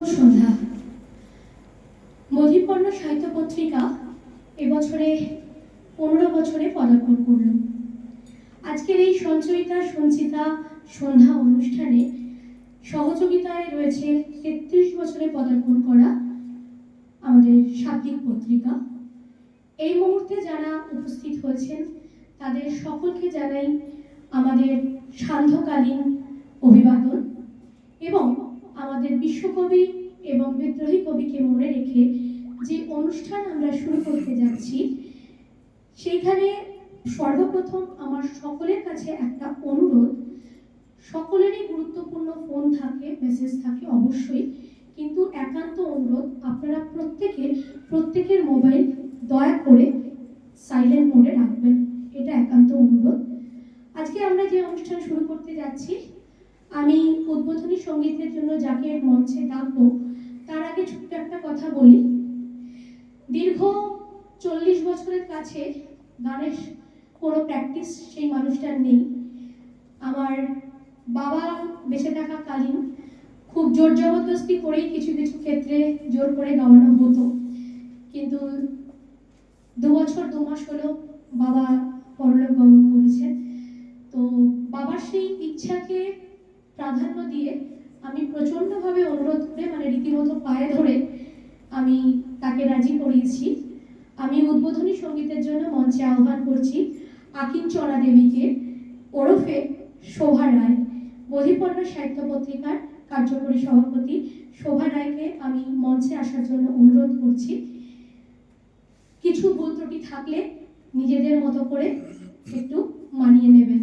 সন্ধ্যা। মধিপর্ণ সাহিত্য পত্রিকা এবছরে পনেরো বছরে পদার্পণ করল। আজকের এই সঞ্চয়িতা, সঞ্চিতা, সন্ধ্যা অনুষ্ঠানে সহযোগিতায় রয়েছে তেত্রিশ বছরে পদার্পণ করা আমাদের সাপ্তাহিক পত্রিকা। এই মুহূর্তে যারা উপস্থিত হয়েছেন, তাদের সকলকে জানাই আমাদের সান্ধ্যকালীন অভিবাদন এবং আমাদের বিশ্বকবি এবং বিদ্রোহী কবিকে মনে রেখে যে অনুষ্ঠান আমরা শুরু করতে যাচ্ছি, সেইখানে সর্বপ্রথম আমার সকলের কাছে একটা অনুরোধ। সকলেরই গুরুত্বপূর্ণ ফোন থাকে, মেসেজ থাকে অবশ্যই, কিন্তু একান্ত অনুরোধ, আপনারা প্রত্যেকে, প্রত্যেকের মোবাইল দয়া করে সাইলেন্ট মোডে রাখবেন। এটা একান্ত অনুরোধ। আজকে আমরা যে অনুষ্ঠান শুরু করতে যাচ্ছি আমি উদ্বোধনী সঙ্গীতের জন্য যাকে মঞ্চে ডাকবো, তার আগে ছোট্ট একটা কথা বলি। দীর্ঘ চল্লিশ বছরের কাছে গানের কোনো প্র্যাকটিস সেই মানুষটার নেই। আমার বাবা বেঁচে থাকাকালীন খুব জোর জবরদস্তি করেই কিছু কিছু ক্ষেত্রে জোর করে গাওয়ানো হতো। কিন্তু দু বছর, দু মাস হলো বাবা পরলোক প্রাধান্য দিয়ে আমি প্রচণ্ডভাবে অনুরোধ করে মানে রীতিমতো পায়ে ধরে আমি তাকে রাজি করিয়েছি। আমি উদ্বোধনী সঙ্গীতের জন্য মঞ্চে আহ্বান করছি আকিঞ্চনা দেবীকে। ওরফে শোভা রায় বোধিপর্ণ সাহিত্য পত্রিকার কার্যকরী সভাপতি। শোভা রায়কে আমি মঞ্চে আসার জন্য অনুরোধ করছি। কিছু ভুল ত্রুটি থাকলে নিজেদের মতো করে একটু মানিয়ে নেবেন।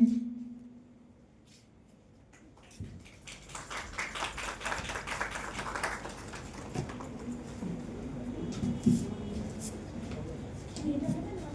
এটা